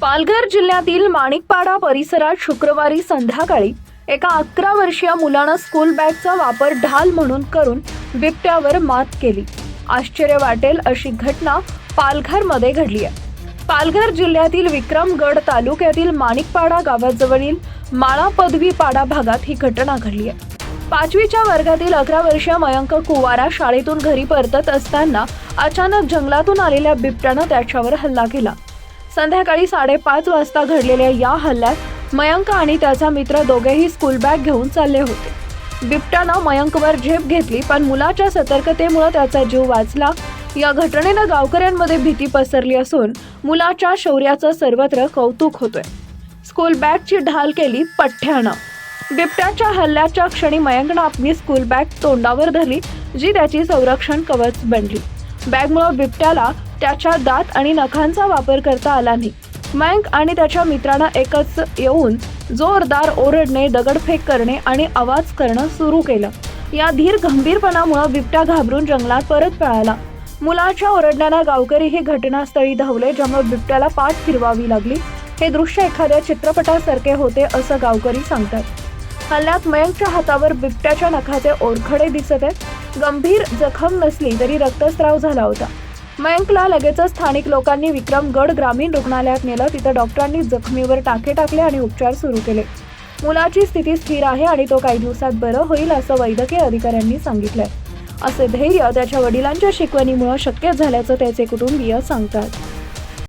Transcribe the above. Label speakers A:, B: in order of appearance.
A: पालघर जिल्ह्यातील माणिकपाडा परिसरात शुक्रवारी संध्याकाळी एका अकरा वर्षीय मुलानं स्कूल बॅगचा वापर ढाल म्हणून करून बिबट्यावर मात केली. आश्चर्य वाटेल अशी घटना पालघरमध्ये घडली आहे. पालघर जिल्ह्यातील विक्रमगड तालुक्यातील माणिकपाडा गावाजवळील माळा पदवी पाडा भागात ही घटना घडली आहे. पाचवीच्या वर्गातील अकरा वर्षीय मयंक कुवारा शाळेतून घरी परतत असताना अचानक जंगलातून आलेल्या बिबट्यानं त्याच्यावर हल्ला केला. संध्याकाळी साडेपाच वाजता घडलेल्या या हल्ल्यात मयंक आणि त्याचा मित्र दोघेही स्कूल बॅग घेऊन चालले होते. बिबट्यानं मयंकवर झेप घेतली पण मुलाच्या सतर्कतेमुळे त्याचा जीव वाचला. या घटनेनं गावकऱ्यांमध्ये भीती पसरली असून मुलाच्या शौर्याचं सर्वत्र कौतुक होतोय. स्कूल बॅगची ढाल केली पठ्ठ्यानं. बिबट्याच्या हल्ल्याच्या क्षणी मयंकनं आपली स्कूल बॅग तोंडावर धरली जी त्याची संरक्षण कवच बनली. बॅगमुळे बिबट्याला त्याच्या दात आणि नखांचा वापर करता आला नाही. मयंक आणि त्याच्या मित्रांना एकच येऊन जोरदार ओरडणे दगडफेक करणे आणि आवाज करणं सुरू केलं. या धीर गंभीरपणामुळं बिबट्या घाबरून जंगलात परत पळाला. मुलाच्या ओरडण्यानं गावकरी हे घटनास्थळी धावले ज्यामुळे बिबट्याला पाठ फिरवावी लागली. हे दृश्य एखाद्या चित्रपटासारखे होते असं गावकरी सांगतात. हल्ल्यात मयंकच्या हातावर बिबट्याच्या नखाचे ओरखडे दिसत आहेत. गंभीर जखम नसली तरी रक्तस्राव झाला होता. मयंकला लगेचच स्थानिक लोकांनी विक्रमगड ग्रामीण रुग्णालयात नेलं. तिथं डॉक्टरांनी जखमीवर टाके टाकले आणि उपचार सुरू केले. मुलाची स्थिती स्थिर आहे आणि तो काही दिवसात बरं होईल असं वैद्यकीय अधिकाऱ्यांनी सांगितलंय. असे धैर्य त्याच्या वडिलांच्या शिकवणीमुळे शक्य झाल्याचं त्याचे कुटुंबीय सांगतात.